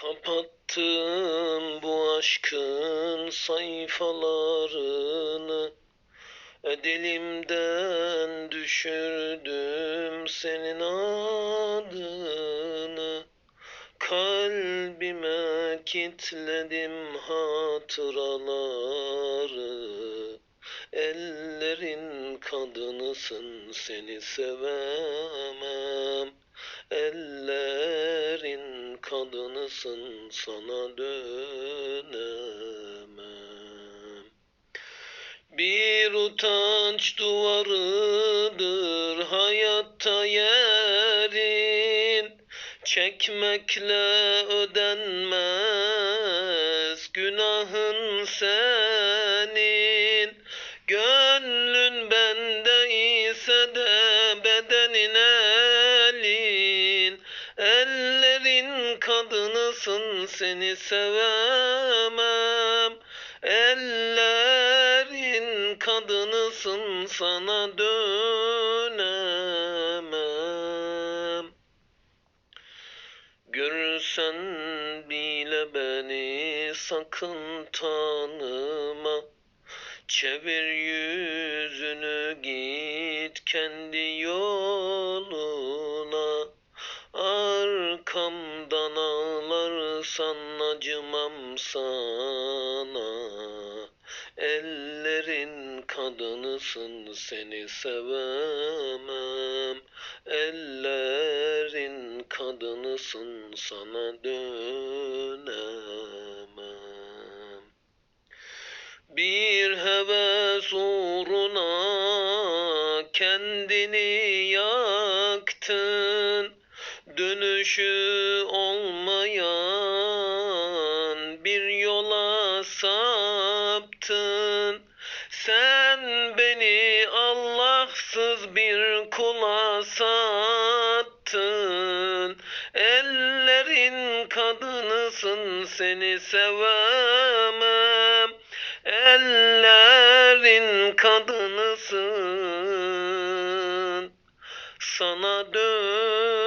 Kapattım bu aşkın sayfalarını. E, Dilimden düşürdüm senin adını. Kalbime kitledim hatıraları. Ellerin kadınısın seni sevemem. Ellerin kadınısın sana dönemem. Bir utanç duvarıdır hayatta yerin. Çekmekle ödenmez günahın senin kadınısın seni sevemem. Ellerin kadınısın sana dönemem. Görürsen bile beni sakın tanıma. Çevir yüzünü git kendi yoluna ağlarsan acımam sana. Ellerin kadınısın seni sevemem. Ellerin kadınısın sana dönemem. Bir heves uğruna kendini yaktın. Dönüşü olmayan saptın. Sen beni Allahsız bir kula sattın. Ellerin kadınısın seni sevemem. Ellerin kadınısın. Sana dön